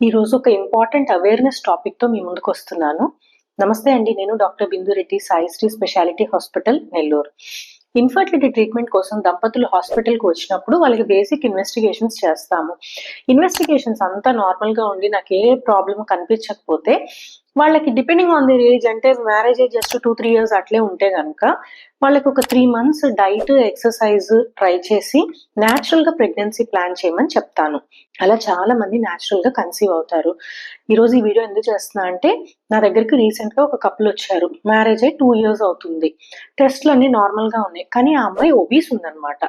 ఈరోజు ఒక important awareness టాపిక్తో మీ ముందుకు వస్తున్నాను నమస్తే అండి నేను doctor Bindureddy Saisri speciality hospital Nellore. Infertility treatment కోసం దంపతులు హాస్పిటల్కి వచ్చినప్పుడు వాళ్ళకి బేసిక్ ఇన్వెస్టిగేషన్స్ చేస్తాము. ఇన్వెస్టిగేషన్స్ అంతా నార్మల్గా ఉండి నాకు ఏ ప్రాబ్లమ్ కనిపించకపోతే వాళ్ళకి డిపెండింగ్ ఆన్ దిర్ ఏజ్ అంటే marriage age just two three years అట్లే ఉంటే కనుక వాళ్ళకి ఒక three months diet exercise try చేసి న్యాచురల్గా ప్రెగ్నెన్సీ ప్లాన్ చేయమని చెప్తాను. అలా చాలా మంది న్యాచురల్గా కన్సీవ్ అవుతారు. ఈ రోజు ఈ వీడియో ఎందుకు చేస్తున్నా అంటే నా దగ్గరికి రీసెంట్గా ఒక కపుల్ వచ్చారు. మ్యారేజ్ అయ్యి టూ ఇయర్స్ అవుతుంది. టెస్ట్లు అన్ని నార్మల్గా ఉన్నాయి. కానీ ఆ అమ్మాయి ఒబీస్ ఉందన్నమాట.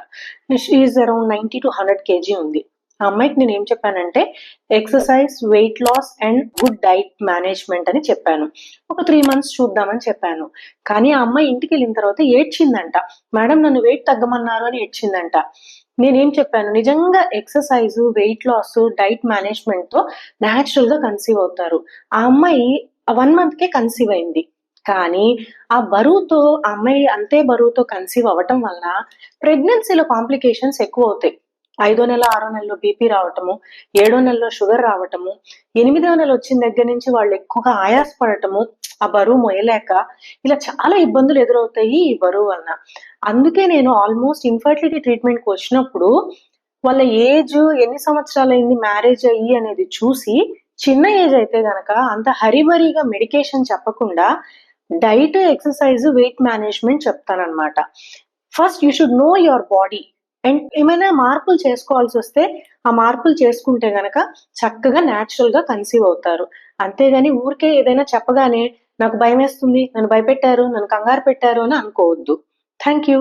Is around ninety to hundred KG ఉంది. ఆ అమ్మాయికి నేను ఏం చెప్పానంటే exercise weight loss and good diet management అని చెప్పాను. ఒక త్రీ మంత్స్ చూద్దామని చెప్పాను. కానీ ఆ అమ్మాయి ఇంటికి వెళ్ళిన తర్వాత ఏడ్చిందంట. మేడం నన్ను వెయిట్ తగ్గమన్నారు అని ఏడ్చిందంట. నేనేం చెప్పాను? నిజంగా ఎక్సర్సైజ్ వెయిట్ లాస్ డైట్ మేనేజ్మెంట్తో న్యాచురల్గా కన్సీవ్ అవుతారు. ఆ అమ్మాయి వన్ మంత్ కే కన్సీవ్ అయింది. కానీ ఆ బరువుతో ఆ అమ్మాయి అంతే బరువుతో కన్సీవ్ అవ్వటం వలన ప్రెగ్నెన్సీలో కాంప్లికేషన్స్ ఎక్కువ అవుతాయి. ఐదో నెల ఆరో నెలలో బీపీ రావటము ఏడో నెలలో షుగర్ రావటము ఎనిమిదో నెల వచ్చిన దగ్గర నుంచి వాళ్ళు ఎక్కువగా ఆయాసపడటము ఆ బరువు మొయ్యలేక ఇలా చాలా ఇబ్బందులు ఎదురవుతాయి ఈ బరువు వలన. అందుకే నేను ఆల్మోస్ట్ ఇన్ఫర్టిలిటీ ట్రీట్మెంట్కి వచ్చినప్పుడు వాళ్ళ ఏజ్ ఎన్ని సంవత్సరాలైంది మ్యారేజ్ అయ్యి అనేది చూసి చిన్న ఏజ్ అయితే గనక అంత హరిబరిగా మెడికేషన్ చెప్పకుండా diet exercise weight management చెప్తానన్నమాట. First you should know your body. And ఏమైనా మార్పులు చేసుకోవాల్సి వస్తే ఆ మార్పులు చేసుకుంటే గనక చక్కగా న్యాచురల్గా కన్సీవ్ అవుతారు. అంతేగాని ఊరికే ఏదైనా చెప్పగానే నాకు భయం వేస్తుంది నన్ను భయపెట్టారు నన్ను కంగారు పెట్టారు అని అనుకోవద్దు. Thank you